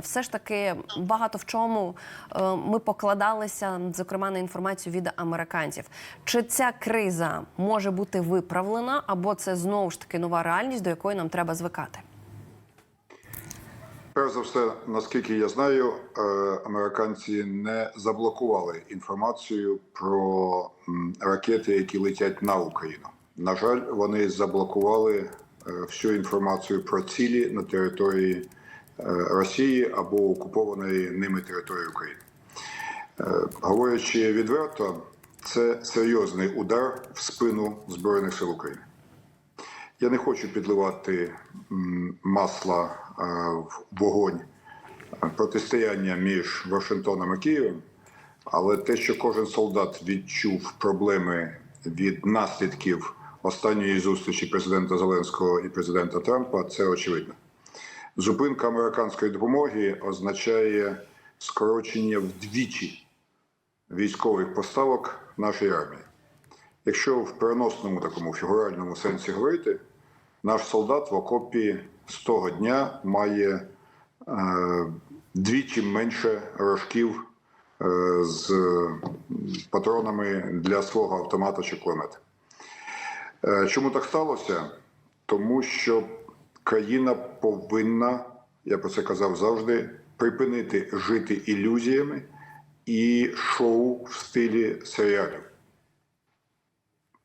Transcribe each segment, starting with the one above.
Все ж таки багато в чому е, ми покладалися, зокрема на інформацію від американців. Чи ця криза може бути виправлена, або це знову ж таки нова реальність, до якої нам треба звикати? Перш за все, наскільки я знаю, е, американці не заблокували інформацію про ракети, які летять на Україну. На жаль, вони заблокували е, всю інформацію про цілі на території Росії або окупованої ними території України. Е, Говорячи відверто, це серйозний удар в спину Збройних сил України. Я не хочу підливати масла е, в вогонь е, протистояння між Вашингтоном і Києвом, але те, що кожен солдат відчув проблеми від наслідків останньої зустрічі президента Зеленського і президента Трампа, це очевидно. Зупинка американської допомоги означає скорочення вдвічі військових поставок нашої армії. Якщо в переносному такому фігуральному сенсі говорити, наш солдат в окопі з того дня має е, двічі менше рожків е, з патронами для свого автомата чи кулемета. Е, чому так сталося? Тому що країна повинна, я про це казав завжди, припинити жити ілюзіями і шоу в стилі серіалів.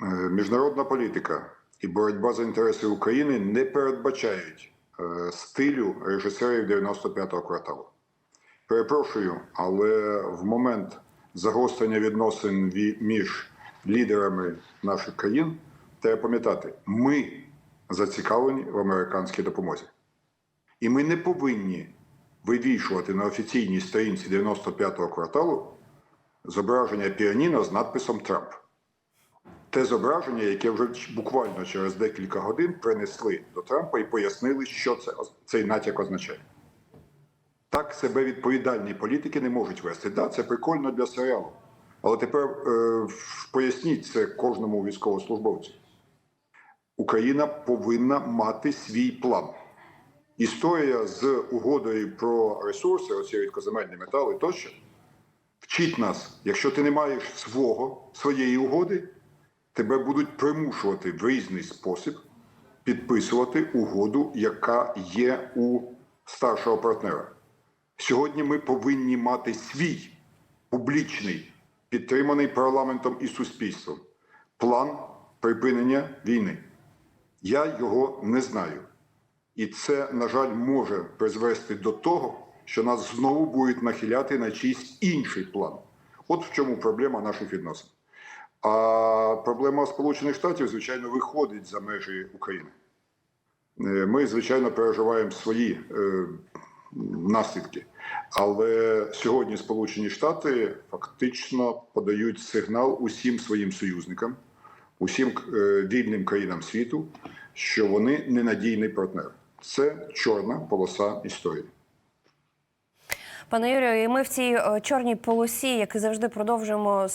Е, Міжнародна політика і боротьба за інтереси України не передбачають е, стилю режисерів 95-го кварталу. Перепрошую, але в момент загострення відносин між лідерами наших країн треба пам'ятати, ми зацікавлені в американській допомозі. І ми не повинні вивішувати на офіційній сторінці 95-го кварталу зображення піаніно з надписом Трамп те зображення, яке вже буквально через декілька годин принесли до Трампа і пояснили, що це цей натяк означає. Так себе відповідальні політики не можуть вести. Да, це прикольно для серіалу. Але тепер е, поясніть це кожному військовослужбовцю. Україна повинна мати свій план. Історія з угодою про ресурси, оці рідкоземельні метали тощо, вчить нас, якщо ти не маєш свого, своєї угоди, тебе будуть примушувати в різний спосіб підписувати угоду, яка є у старшого партнера. Сьогодні ми повинні мати свій публічний, підтриманий парламентом і суспільством план припинення війни. Я його не знаю. І це, на жаль, може призвести до того, що нас знову будуть нахиляти на чийсь інший план. От в чому проблема наших відносин. А проблема Сполучених Штатів, звичайно, виходить за межі України. Е, Ми, звичайно, переживаємо свої е, наслідки. Але сьогодні Сполучені Штати фактично подають сигнал усім своїм союзникам, усім е, вільним країнам світу, що вони ненадійний партнер. Це чорна полоса історії. Пане Юрію, і ми в цій е, чорній полосі, як і завжди, продовжуємо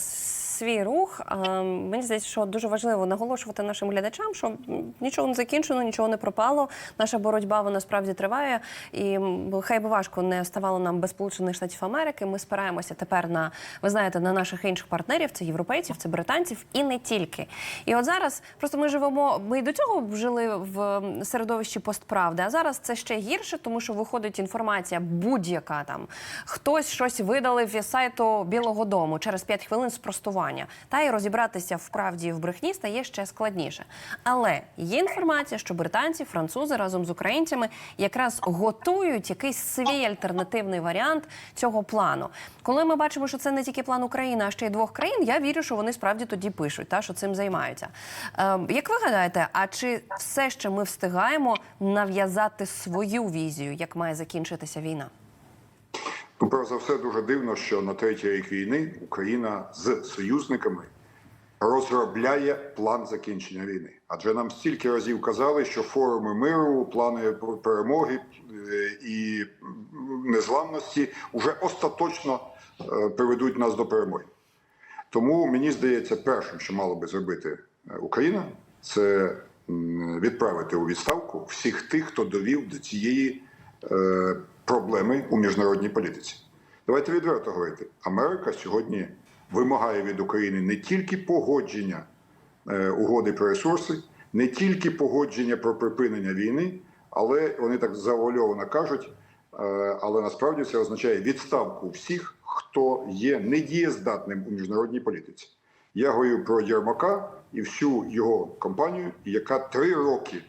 свій рух. Мені здається, що дуже важливо наголошувати нашим глядачам, що нічого не закінчено, нічого не пропало. Наша боротьба вона справді триває. І хай би важко не ставало нам без Сполучених Штатів Америки. Ми спираємося тепер на ви знаєте на наших інших партнерів, це європейців, це британців і не тільки. І от зараз просто ми живемо. Ми і до цього жили в середовищі постправди, а зараз це ще гірше, тому що виходить інформація будь-яка там. Хтось щось видалив із сайту Білого Дому через 5 хвилин спростування. Та й розібратися в правді в брехні стає ще складніше. Але є інформація, що британці, французи разом з українцями якраз готують якийсь свій альтернативний варіант цього плану. Коли ми бачимо, що це не тільки план України, а ще й двох країн, я вірю, що вони справді тоді пишуть, та що цим займаються. Е, як ви гадаєте, а чи все ще ми встигаємо нав'язати свою візію, як має закінчитися війна? Ну, перш за все, дуже дивно, що на третій рік війни Україна з союзниками розробляє план закінчення війни. Адже нам стільки разів казали, що форуми миру, плани перемоги е, і незламності вже остаточно е, приведуть нас до перемоги. Тому мені здається, першим, що мало би зробити е, Україна, це відправити у відставку всіх тих, хто довів до цієї проблеми у міжнародній політиці. Давайте відверто говорити. Америка сьогодні вимагає від України не тільки погодження е, угоди про ресурси, не тільки погодження про припинення війни, але вони так завуальовано кажуть. е, Але насправді це означає відставку всіх, хто є недієздатним у міжнародній політиці. Я говорю про Єрмака і всю його компанію, яка три роки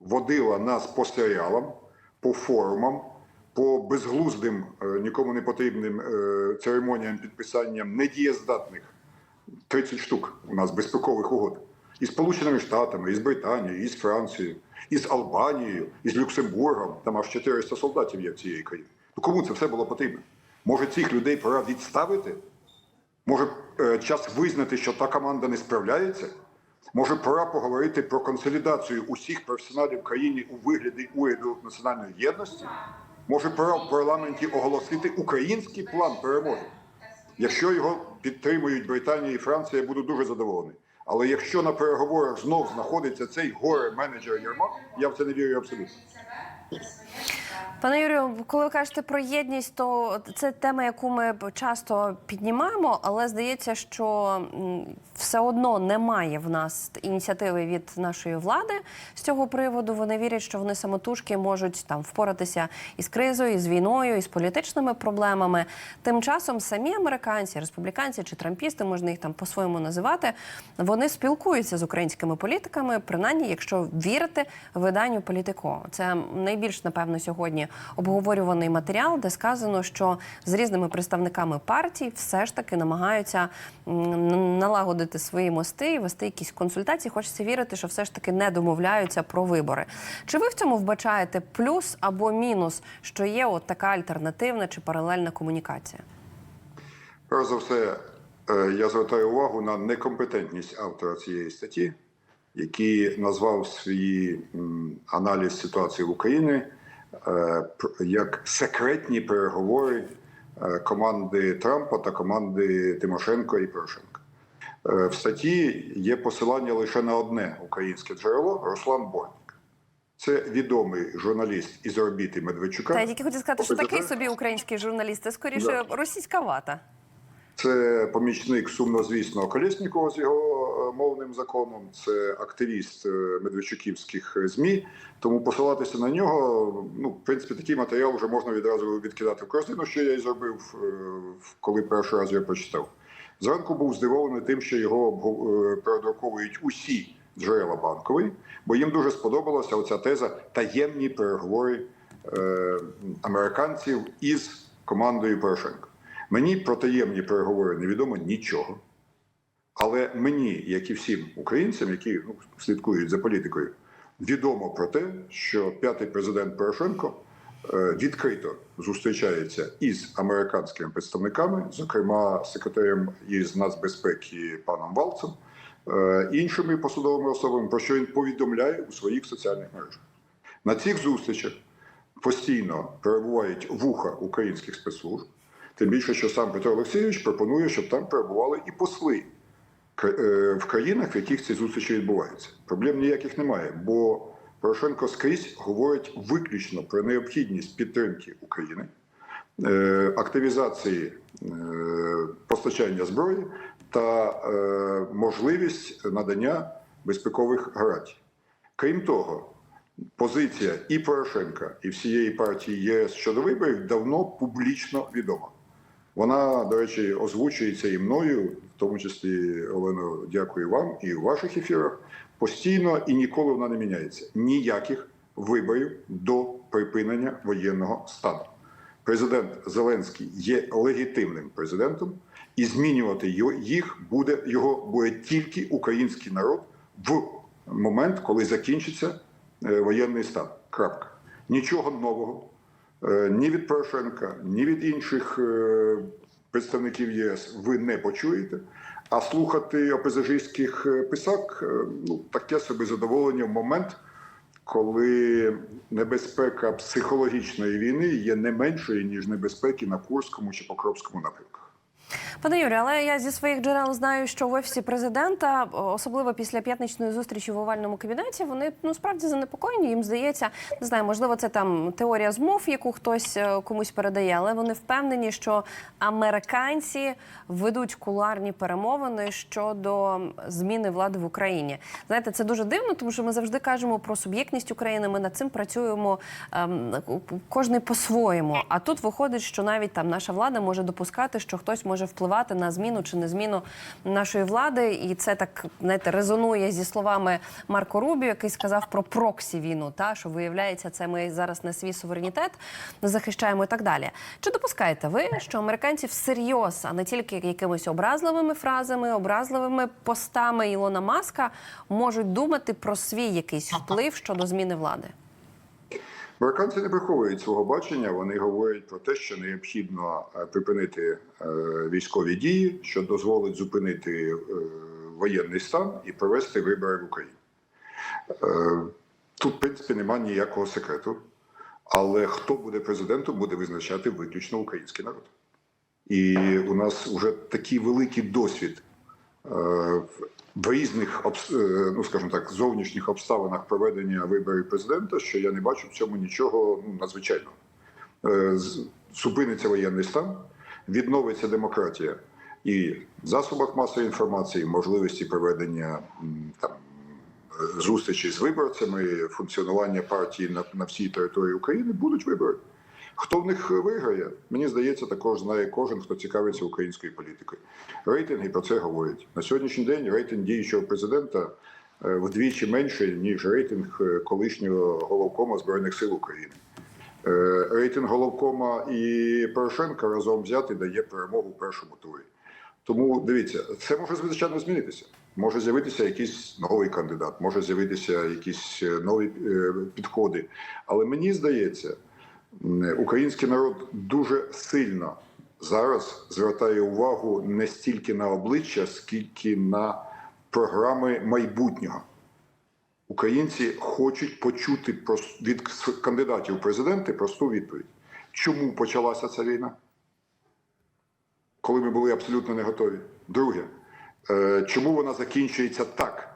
водила нас по серіалам, по форумам, по безглуздим, е, нікому не потрібним е, церемоніям підписанням недієздатних 30 штук у нас безпекових угод. І Сполученими Штатами, і з Британією, і з Францією, і з Албанією, і з Люксембургом. Там аж 400 солдатів є в цієї країни. Ну кому це все було потрібно? Може, цих людей пора відставити? Може, е, час визнати, що та команда не справляється? Може, пора поговорити про консолідацію усіх професіоналів в країні у вигляді уряду національної єдності? Може, в парламенті оголосити український план перемоги? Якщо його підтримують Британія і Франція, я буду дуже задоволений. Але якщо на переговорах знов знаходиться цей горе менеджер Єрмак, я в це не вірю абсолютно. Пане Юрію, коли ви кажете про єдність, то це тема, яку ми часто піднімаємо, але здається, що все одно немає в нас ініціативи від нашої влади з цього приводу. Вони вірять, що вони самотужки можуть там впоратися із кризою, із війною, із політичними проблемами. Тим часом самі американці, республіканці чи трампісти, можна їх там по-своєму називати, вони спілкуються з українськими політиками, принаймні, якщо вірити виданню політико. Це найбільш напевно сьогодні обговорюваний матеріал, де сказано, що з різними представниками партій все ж таки намагаються налагодити свої мости і вести якісь консультації. Хочеться вірити, що все ж таки не домовляються про вибори. Чи ви в цьому вбачаєте плюс або мінус, що є от така альтернативна чи паралельна комунікація? Перш за все, е, я звертаю увагу на некомпетентність автора цієї статті, який назвав свій аналіз ситуації в Україні е, як секретні переговори е, команди Трампа та команди Тимошенко і Порошенка. Е, В статті є посилання лише на одне українське джерело Руслан Бортник. Це відомий журналіст із орбіти Медведчука. Та я тільки хотів сказати, що такий собі український журналіст, це скоріше російська вата. Це помічник сумнозвісного Колєснікова з його е, мовним законом. Це активіст е, медведчуківських змі. Тому посилатися на нього, ну в принципі, такий матеріал вже можна відразу відкидати в корзину, що я і зробив, е, коли перший раз я прочитав. Зранку був здивований тим, що його передруковують усі джерела банкової, бо їм дуже сподобалася оця теза таємні переговори американців із командою Порошенка. Мені про таємні переговори невідомо нічого. Але мені, як і всім українцям, які ну, слідкують за політикою, відомо про те, що п'ятий президент Порошенко е, відкрито зустрічається із американськими представниками, зокрема секретарем із нацбезпеки паном Валцем, е, іншими посадовими особами, про що він повідомляє у своїх соціальних мережах. На цих зустрічах постійно перебувають вуха українських спецслужб. Тим більше, що сам Петро Олексійович пропонує, щоб там перебували і посли е, в країнах, в яких ці зустрічі відбуваються. Проблем ніяких немає, бо Порошенко скрізь говорить виключно про необхідність підтримки України, е, активізації е, постачання зброї та можливість надання безпекових гарантій. Крім того, позиція і Порошенка, і всієї партії ЄС щодо виборів давно публічно відома. Вона, до речі, озвучується і мною, в тому числі Олено, дякую вам і у ваших ефірах. Постійно і ніколи вона не міняється. Ніяких виборів до припинення воєнного стану. Президент Зеленський є легітимним президентом, і змінювати їх буде його буде тільки український народ в момент, коли закінчиться е, воєнний стан. Крапка. Нічого нового ні від Порошенка, ні від інших е, представників ЄС ви не почуєте. А слухати опозажистських е, писак е, ну таке собі задоволення в момент, коли небезпека психологічної війни є не меншою ніж небезпеки на Курському чи Покровському напрямках. Пане Юрію, але я зі своїх джерел знаю, що в офісі президента, особливо після п'ятничної зустрічі в овальному кабінеті, вони ну справді занепокоєні. Їм здається, не знаю, можливо, це там теорія змов, яку хтось е, комусь передає, але вони впевнені, що американці ведуть кулуарні перемовини щодо зміни влади в Україні. Знаєте, це дуже дивно, тому що ми завжди кажемо про суб'єктність України. Ми над цим працюємо ем, кожний по-своєму. А тут виходить, що навіть там наша влада може допускати, що хтось може впливати на зміну чи не зміну нашої влади, і це так знаєте, резонує зі словами Марко Рубіо, який сказав про проксі війну. Та що виявляється, це ми зараз на свій суверенітет захищаємо і так далі. Чи допускаєте ви, що американці всерйоз, а не тільки якимись образливими фразами, образливими постами Ілона Маска, можуть думати про свій якийсь вплив щодо зміни влади? Американці не приховують свого бачення. Вони говорять про те, що необхідно е, припинити е, військові дії, що дозволить зупинити е, воєнний стан і провести вибори в Україні. Тут, в принципі, немає ніякого секрету. Але хто буде президентом, буде визначати виключно український народ. І у нас вже такий великий досвід в різних е, ну скажімо так, зовнішніх обставинах проведення виборів президента, що я не бачу в цьому нічого ну, надзвичайного. Е, Зупиниться воєнний стан, відновиться демократія і в засобах масової інформації, можливості проведення там е, зустрічі з виборцями, функціонування партії на, на всій території України будуть вибори. Хто в них виграє, мені здається, також знає кожен, хто цікавиться українською політикою. Рейтинги про це говорять. На сьогоднішній день рейтинг діючого президента е, вдвічі менший, ніж рейтинг е, колишнього головкома Збройних сил України. Е, Рейтинг головкома і Порошенка разом взяти дає перемогу першому турі. Тому дивіться, це може звичайно змінитися. Може з'явитися якийсь новий кандидат, може з'явитися якісь нові підходи. Але мені здається, український народ дуже сильно зараз звертає увагу не стільки на обличчя, скільки на програми майбутнього. Українці хочуть почути від кандидатів в президенти просту відповідь. Чому почалася ця війна? Коли ми були абсолютно не готові. Друге, е, чому вона закінчується так,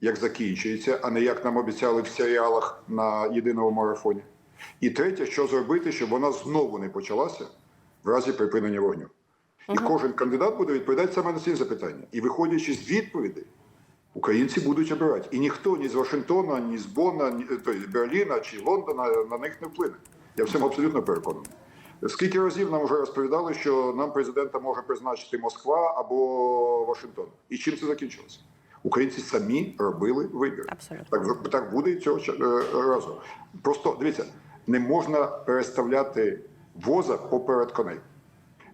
як закінчується, а не як нам обіцяли в серіалах на єдиному марафоні? І третє, що зробити, щоб вона знову не почалася в разі припинення вогню. І кожен кандидат буде відповідати саме на ці запитання. І виходячи з відповідей, українці будуть обирати. І ніхто ні з Вашингтона, ні з Бонна, ні то, з Берліна чи Лондона на них не вплине. Я в цьому абсолютно переконаний. Скільки разів нам вже розповідали, що нам президента може призначити Москва або Вашингтон? І чим це закінчилося? Українці самі робили вибір. Абсолютно. Так, так буде і цього е, разу. Просто дивіться, не можна переставляти воза поперед коней.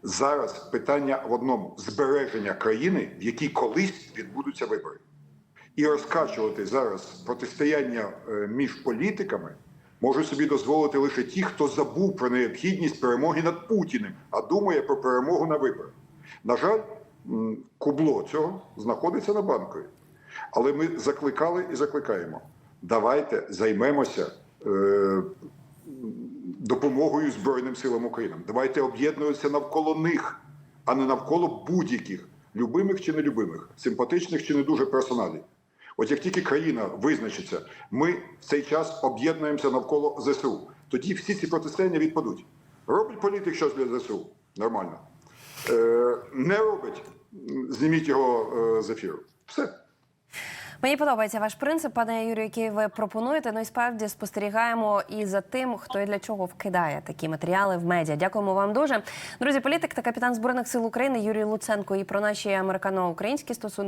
Зараз питання в одному збереження країни, в якій колись відбудуться вибори. І розкачувати зараз протистояння е, між політиками можуть собі дозволити лише ті, хто забув про необхідність перемоги над Путіним, а думає про перемогу на виборах. На жаль, кубло цього знаходиться на банкові. Але ми закликали і закликаємо. Давайте займемося е, допомогою Збройним силам України. Давайте об'єднуватися навколо них, а не навколо будь-яких любимих чи нелюбимих, симпатичних чи не дуже персоналів. От як тільки країна визначиться, ми в цей час об'єднуємося навколо ЗСУ. Тоді всі ці протистояння відпадуть. Робить політик щось для ЗСУ нормально. Е, не робить, зніміть його е, з ефіру. Все. Мені подобається ваш принцип, пане Юрію, який ви пропонуєте. Ну і справді спостерігаємо і за тим, хто і для чого вкидає такі матеріали в медіа. Дякуємо вам дуже. Друзі, політик та капітан збройних сил України Юрій Луценко і про наші американо-українські стосунки.